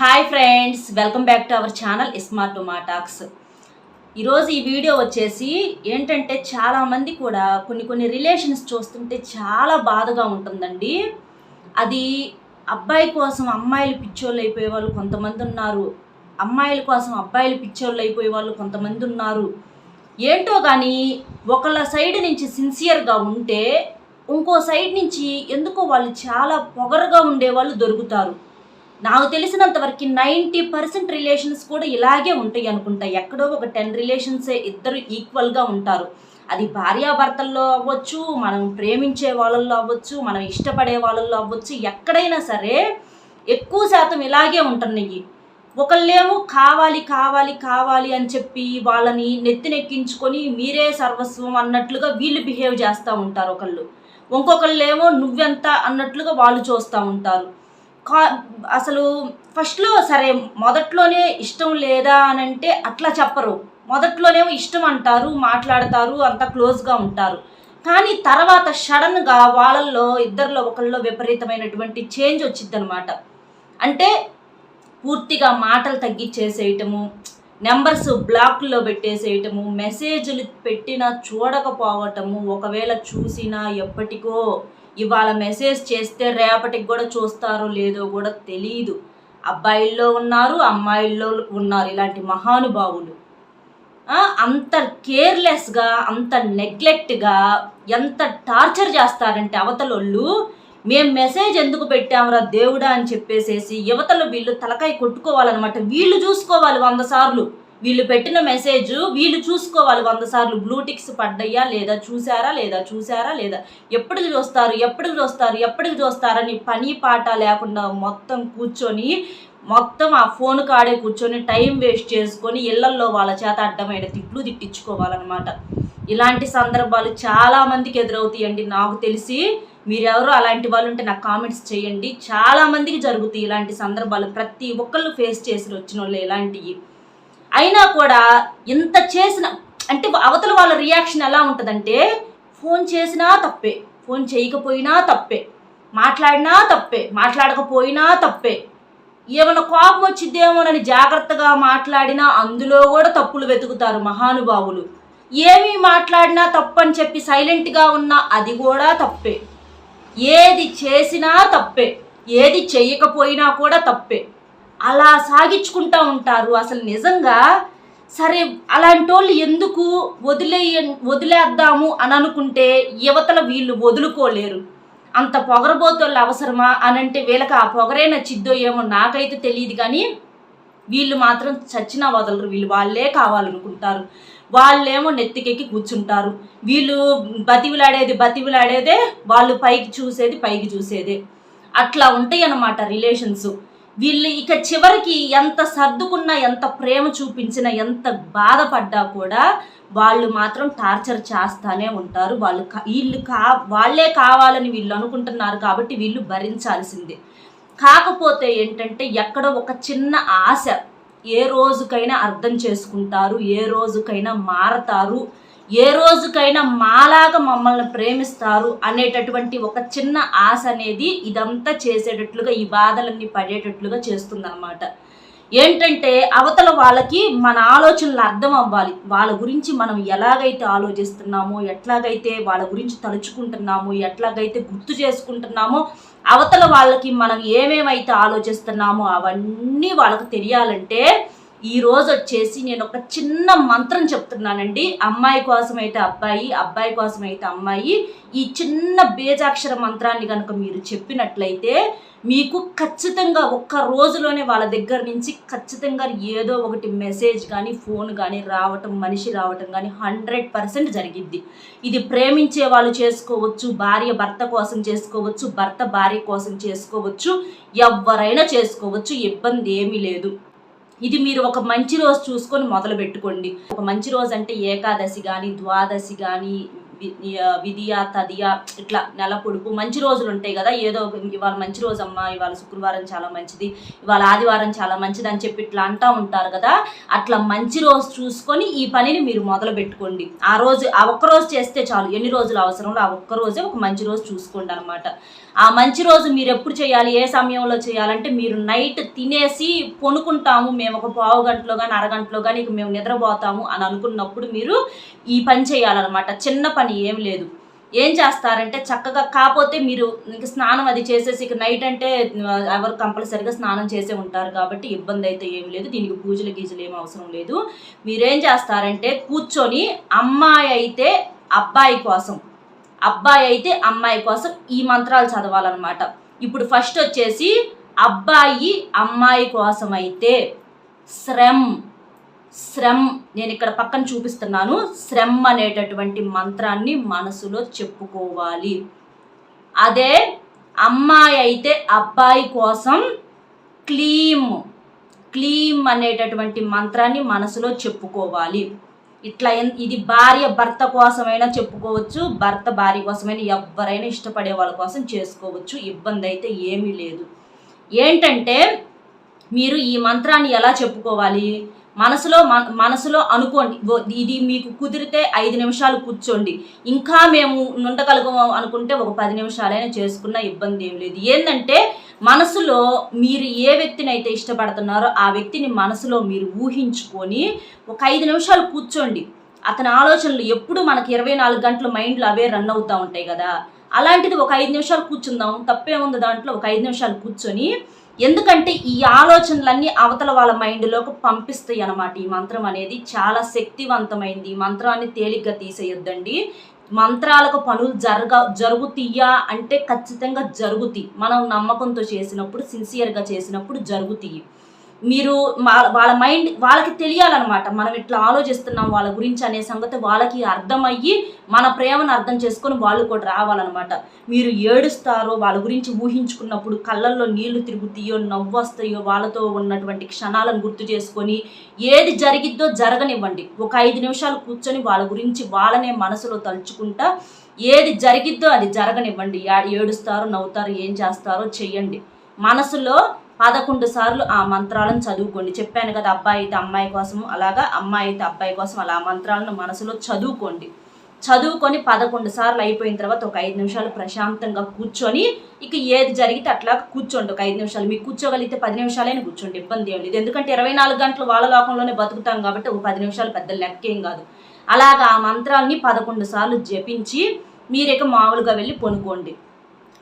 Hi friends welcome back to our channel smart talks ఈరోజు ఈ video వచ్చేసి ఏంటంటే చాలామంది కూడా కొన్ని కొన్ని రిలేషన్స్ చూస్తుంటే చాలా బాధగా ఉంటుందండి. అది అబ్బాయి కోసం అమ్మాయిలు పిచ్చోళ్ళు అయిపోయే వాళ్ళు కొంతమంది ఉన్నారు. అమ్మాయిల కోసం అబ్బాయిలు పిచ్చోళ్ళు అయిపోయే వాళ్ళు కొంతమంది ఉన్నారు. ఏంటో కానీ ఒకళ్ళ సైడ్ నుంచి సిన్సియర్గా ఉంటే ఇంకో సైడ్ నుంచి ఎందుకో వాళ్ళు చాలా పొగరుగా ఉండే వాళ్ళు దొరుకుతారు. నాకు తెలిసినంత వరకు నైంటీ పర్సెంట్ రిలేషన్స్ కూడా ఇలాగే ఉంటాయి అనుకుంటా. ఎక్కడో ఒక టెన్ రిలేషన్సే ఇద్దరు ఈక్వల్గా ఉంటారు. అది భార్యాభర్తల్లో అవ్వచ్చు మనం ప్రేమించే వాళ్ళల్లో అవ్వచ్చు మనం ఇష్టపడే వాళ్ళల్లో అవ్వచ్చు ఎక్కడైనా సరే ఎక్కువ శాతం ఇలాగే ఉంటున్నాయి. ఒకళ్ళేమో కావాలి కావాలి కావాలి అని చెప్పి వాళ్ళని నెత్తినెక్కించుకొని మీరే సర్వస్వం అన్నట్లుగా వీళ్ళు బిహేవ్ చేస్తూ ఉంటారు ఒకళ్ళు. ఇంకొకళ్ళేమో నువ్వెంత అన్నట్లుగా వాళ్ళు చూస్తూ ఉంటారు. కా అసలు ఫస్ట్లో సరే మొదట్లోనే ఇష్టం లేదా అని అంటే అట్లా చెప్పరు. మొదట్లోనేమో ఇష్టం అంటారు మాట్లాడతారు అంత క్లోజ్గా ఉంటారు. కానీ తర్వాత సడన్గా వాళ్ళల్లో ఇద్దరిలో ఒకళ్ళలో విపరీతమైనటువంటి చేంజ్ వచ్చిందనమాట అంటే పూర్తిగా మాటలు తగ్గించేసేయటము నెంబర్స్ బ్లాక్లో పెట్టేసేయటము మెసేజ్లు పెట్టినా చూడకపోవటము ఒకవేళ చూసినా ఎప్పటికో ఇవాళ మెసేజ్ చేస్తే రేపటికి కూడా చూస్తారో లేదో కూడా తెలియదు అబ్బాయిల్లో ఉన్నారు అమ్మాయిల్లో ఉన్నారు ఇలాంటి మహానుభావులు. అంత కేర్లెస్గా అంత నెగ్లెక్ట్గా ఎంత టార్చర్ చేస్తారంటే అవతలోళ్ళు మేము మెసేజ్ ఎందుకు పెట్టామురా దేవుడా అని చెప్పేసేసి యువతలు వీళ్ళు తలకాయ కొట్టుకోవాలన్నమాట. వీళ్ళు చూసుకోవాలి వంద సార్లు. వీళ్ళు పెట్టిన మెసేజ్ వీళ్ళు చూసుకోవాలి వంద సార్లు. బ్లూటిక్స్ పడ్డయ్యా లేదా చూసారా లేదా చూసారా లేదా ఎప్పటికి చూస్తారు? ఎప్పటికి చూస్తారు? ఎప్పటికి చూస్తారని పని పాట లేకుండా మొత్తం కూర్చొని మొత్తం ఆ ఫోన్ కాడే కూర్చొని టైం వేస్ట్ చేసుకొని ఇళ్ళల్లో వాళ్ళ చేత అడ్డమైన తిట్లు తిట్టించుకోవాలన్నమాట. ఇలాంటి సందర్భాలు చాలామందికి ఎదురవుతాయండి. నాకు తెలిసి మీరెవరో అలాంటి వాళ్ళు ఉంటే నాకు కామెంట్స్ చేయండి. చాలామందికి జరుగుతాయి ఇలాంటి సందర్భాలు. ప్రతి ఒక్కళ్ళు ఫేస్ చేసి వచ్చిన వాళ్ళు ఇలాంటివి. అయినా కూడా ఇంత చేసిన అంటే అవతల వాళ్ళ రియాక్షన్ ఎలా ఉంటుందంటే ఫోన్ చేసినా తప్పే ఫోన్ చేయకపోయినా తప్పే మాట్లాడినా తప్పే మాట్లాడకపోయినా తప్పే ఏమైనా కోపం వచ్చిద్దేమోనని జాగ్రత్తగా మాట్లాడినా అందులో కూడా తప్పులు వెతుకుతారు మహానుభావులు. ఏమి మాట్లాడినా తప్పని చెప్పి సైలెంట్గా ఉన్నా అది కూడా తప్పే. ఏది చేసినా తప్పే ఏది చెయ్యకపోయినా కూడా తప్పే. అలా సాగించుకుంటూ ఉంటారు. అసలు నిజంగా సరే అలాంటి వాళ్ళు ఎందుకు వదిలేయ వదిలేద్దాము అని అనుకుంటే యువతల వీళ్ళు వదులుకోలేరు. అంత పొగరబోతోళ్ళు అవసరమా అని అంటే వీళ్ళకి ఆ పొగరే నచ్చిద్దో ఏమో నాకైతే తెలియదు కానీ వీళ్ళు మాత్రం చచ్చినా వదలరు. వీళ్ళు వాళ్ళే కావాలనుకుంటారు. వాళ్ళేమో నెత్తికెక్కి కూర్చుంటారు. వీళ్ళు బతివిలాడేది బతివిలాడేదే వాళ్ళు పైకి చూసేది పైకి చూసేదే. అట్లా ఉంటాయి అన్నమాట రిలేషన్స్. వీళ్ళు ఇక చివరికి ఎంత సర్దుకున్నా ఎంత ప్రేమ చూపించినా ఎంత బాధపడ్డా కూడా వాళ్ళు మాత్రం టార్చర్ చేస్తానే ఉంటారు. వాళ్ళు వీళ్ళు కా వాళ్ళే కావాలని వీళ్ళు అనుకుంటున్నారు కాబట్టి వీళ్ళు భరించాల్సిందే. కాకపోతే ఏంటంటే ఎక్కడో ఒక చిన్న ఆశ ఏ రోజుకైనా అర్థం చేసుకుంటారు ఏ రోజుకైనా మారతారు. ఏ రోజుకైనా మాలాగా మమ్మల్ని ప్రేమిస్తారు అనేటటువంటి ఒక చిన్న ఆశ అనేది ఇదంతా చేసేటట్లుగా ఈ బాధలన్నీ పడేటట్లుగా చేస్తుందన్నమాట. ఏంటంటే అవతల వాళ్ళకి మన ఆలోచనలు అర్థం అవ్వాలి. వాళ్ళ గురించి మనం ఎలాగైతే ఆలోచిస్తున్నామో ఎట్లాగైతే వాళ్ళ గురించి తలుచుకుంటున్నామో ఎట్లాగైతే గుర్తు చేసుకుంటున్నామో అవతల వాళ్ళకి మనం ఏమేమైతే ఆలోచిస్తున్నామో అవన్నీ వాళ్ళకి తెలియాలంటే ఈ రోజు వచ్చేసి నేను ఒక చిన్న మంత్రం చెప్తున్నానండి. అమ్మాయి కోసం అయితే అబ్బాయి అబ్బాయి కోసం అయితే అమ్మాయి. ఈ చిన్న బేజాక్షర మంత్రాన్ని కనుక మీరు చెప్పినట్లయితే మీకు ఖచ్చితంగా ఒక్క రోజులోనే వాళ్ళ దగ్గర నుంచి ఖచ్చితంగా ఏదో ఒకటి మెసేజ్ కానీ ఫోన్ కానీ రావటం మనిషి రావటం కానీ హండ్రెడ్ పర్సెంట్ జరిగిద్ది. ఇది ప్రేమించే వాళ్ళు చేసుకోవచ్చు భార్య భర్త కోసం చేసుకోవచ్చు భర్త భార్య కోసం చేసుకోవచ్చు ఎవరైనా చేసుకోవచ్చు ఇబ్బంది ఏమీ లేదు. ఇది మీరు ఒక మంచి రోజు చూసుకొని మొదలు పెట్టుకోండి ఒక మంచి రోజు అంటే ఏకాదశి కానీ ద్వాదశి కానీ విధియా తదియా ఇట్లా నెల పొడుపు మంచి రోజులు ఉంటాయి కదా. ఏదో ఇవాళ మంచి రోజు అమ్మా ఇవాళ శుక్రవారం చాలా మంచిది ఇవాళ ఆదివారం చాలా మంచిది అని చెప్పి ఇట్లా అంటా ఉంటారు కదా. అట్లా మంచి రోజు చూసుకొని ఈ పనిని మీరు మొదలు పెట్టుకోండి. ఆ రోజు ఆ ఒక్క రోజు చేస్తే చాలు. ఎన్ని రోజులు అవసరంలో ఆ ఒక్క రోజే ఒక మంచి రోజు చూసుకోండి అనమాట ఆ మంచి రోజు మీరు ఎప్పుడు చేయాలి ఏ సమయంలో చేయాలంటే మీరు నైట్ తినేసి పొనుకుంటాము. మేము ఒక పావు గంటలో కానీ అరగంటలో కానీ ఇక మేము నిద్రపోతాము అని అనుకున్నప్పుడు మీరు ఈ పని చేయాలన్నమాట. చిన్న పని ఏం లేదు. ఏం చేస్తారంటే చక్కగా కాకపోతే మీరు ఇంక స్నానం అది చేసేసి ఇక నైట్ అంటే ఎవరు కంపల్సరిగా స్నానం చేసే ఉంటారు కాబట్టి ఇబ్బంది అయితే ఏం లేదు. దీనికి పూజలు గీజలు ఏం అవసరం లేదు. మీరేం చేస్తారంటే కూర్చొని అమ్మాయి అయితే అబ్బాయి కోసం అబ్బాయి అయితే అమ్మాయి కోసం ఈ మంత్రాలు చదవాలన్నమాట. ఇప్పుడు ఫస్ట్ వచ్చేసి అబ్బాయి అమ్మాయి కోసం అయితే శ్రమ్. శ్రమ్ నేను ఇక్కడ పక్కన చూపిస్తున్నాను. శ్రమ్ అనేటటువంటి మంత్రాన్ని మనసులో చెప్పుకోవాలి. అదే అమ్మాయి అయితే అబ్బాయి కోసం క్లీమ్ క్లీమ్ అనేటటువంటి మంత్రాన్ని మనసులో చెప్పుకోవాలి. ఇట్లా ఇది భార్య భర్త కోసమైనా చెప్పుకోవచ్చు భర్త భార్య కోసమైనా ఎవరైనా ఇష్టపడే వాళ్ళ కోసం చేసుకోవచ్చు ఇబ్బంది అయితే ఏమీ లేదు. ఏంటంటే మీరు ఈ మంత్రాన్ని ఎలా చెప్పుకోవాలి? మనసులో మన- మనసులో అనుకోండి. ఇది మీకు కుదిరితే ఐదు నిమిషాలు కూర్చోండి. ఇంకా మేము ఉండగలగము అనుకుంటే ఒక పది నిమిషాలైనా చేసుకున్న ఇబ్బంది ఏం లేదు. ఏంటంటే మనసులో మీరు ఏ వ్యక్తిని అయితే ఇష్టపడుతున్నారో ఆ వ్యక్తిని మనసులో మీరు ఊహించుకొని ఒక ఐదు నిమిషాలు కూర్చోండి. అతని ఆలోచనలు ఎప్పుడు మనకి ఇరవై నాలుగు గంటలు మైండ్లో అవే రన్ అవుతూ ఉంటాయి కదా. అలాంటిది ఒక ఐదు నిమిషాలు కూర్చుందాం. ఉంది దాంట్లో ఒక ఐదు నిమిషాలు కూర్చొని. ఎందుకంటే ఈ ఆలోచనలన్నీ అవతల వాళ్ళ మైండ్లోకి పంపిస్తాయి అన్నమాట. ఈ మంత్రం అనేది చాలా శక్తివంతమైంది. ఈ మంత్రాన్ని తేలిగ్గా తీసేయొద్దండి. మంత్రాలకు పనులు జరగ జరుగుతీయా అంటే ఖచ్చితంగా జరుగుతాయి. మనం నమ్మకంతో చేసినప్పుడు సిన్సియర్గా చేసినప్పుడు జరుగుతాయి. మీరు మా- వాళ్ళ మైండ్ వాళ్ళకి తెలియాలన్నమాట. మనం ఇట్లా ఆలోచిస్తున్నాం వాళ్ళ గురించి అనే సంగతి వాళ్ళకి అర్థమయ్యి మన ప్రేమను అర్థం చేసుకొని వాళ్ళు కూడా రావాలన్నమాట. మీరు ఏడుస్తారో వాళ్ళ గురించి ఊహించుకున్నప్పుడు కళ్ళల్లో నీళ్ళు తిరుగుతాయో నవ్వు వస్తాయో వాళ్ళతో ఉన్నటువంటి క్షణాలను గుర్తు చేసుకొని ఏది జరిగిద్దో జరగనివ్వండి. ఒక ఐదు నిమిషాలు కూర్చొని వాళ్ళ గురించి వాళ్ళనే మనసులో తలుచుకుంటా ఏది జరిగిద్దో అది జరగనివ్వండి. ఏడుస్తారు ఏడుస్తారో ఏం చేస్తారో చెయ్యండి. మనసులో పదకొండు సార్లు ఆ మంత్రాలను చదువుకోండి. చెప్పాను కదా అబ్బాయి అయితే అమ్మాయి కోసం అలాగా అమ్మాయి అయితే అబ్బాయి కోసం అలా ఆ మంత్రాలను మనసులో చదువుకోండి. చదువుకొని పదకొండు సార్లు అయిపోయిన తర్వాత ఒక ఐదు నిమిషాలు ప్రశాంతంగా కూర్చొని ఇక ఏది జరిగితే అట్లా కూర్చోండి. ఒక ఐదు నిమిషాలు. మీకు కూర్చోగలిగితే పది నిమిషాలైనా కూర్చోండి. ఇబ్బంది ఏం లేదు. ఎందుకంటే ఇరవై నాలుగు గంటలు వాళ్ళ లోకంలోనే బతుకుతాం కాబట్టి ఒక పది నిమిషాలు పెద్ద లెక్కేం కాదు. అలాగా ఆ మంత్రాలని పదకొండు సార్లు జపించి మీరిక మామూలుగా వెళ్ళి పొనుకోండి.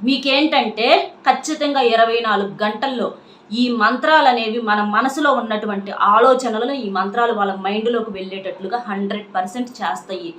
మీకేంటంటే ఖచ్చితంగా ఇరవై నాలుగు గంటల్లో ఈ మంత్రాలు అనేవి మన మనసులో ఉన్నటువంటి ఆలోచనలను ఈ మంత్రాలు వాళ్ళ మైండ్లోకి వెళ్ళేటట్లుగా హండ్రెడ్ పర్సెంట్ చేస్తాయి.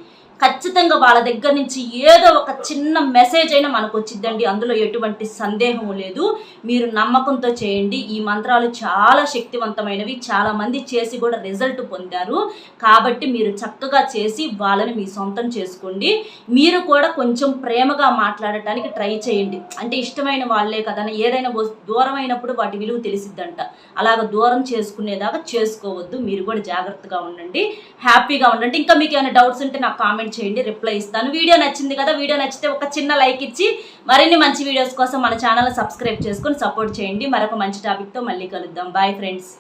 ఖచ్చితంగా వాళ్ళ దగ్గర నుంచి ఏదో ఒక చిన్న మెసేజ్ అయినా మనకు వచ్చిద్దండి అందులో ఎటువంటి సందేహం లేదు. మీరు నమ్మకంతో చేయండి. ఈ మంత్రాలు చాలా శక్తివంతమైనవి. చాలా మంది చేసి కూడా రిజల్ట్ పొందారు. కాబట్టి మీరు చక్కగా చేసి వాళ్ళని మీ సొంతం చేసుకోండి. మీరు కూడా కొంచెం ప్రేమగా మాట్లాడటానికి ట్రై చేయండి. అంటే ఇష్టమైన వాళ్ళే కదా ఏదైనా దూరమైనప్పుడు వాటి విలువ తెలిసిద్దంట. అలాగ దూరం చేసుకునేదాకా చేసుకోవద్దు. మీరు కూడా జాగ్రత్తగా ఉండండి. హ్యాపీగా ఉండండి. ఇంకా మీకు ఏమైనా డౌట్స్ ఉంటే నాకు కామెంట్ చేయండి రిప్లై ఇస్తాను. వీడియో నచ్చింది కదా వీడియో నచ్చితే ఒక చిన్న లైక్ ఇచ్చి మరిన్ని మంచి వీడియోస్ కోసం మన ఛానల్ సబ్స్క్రైబ్ చేసుకొని సపోర్ట్ చేయండి. మరొక మంచి టాపిక్తో మళ్ళీ కలుద్దాం. Bye friends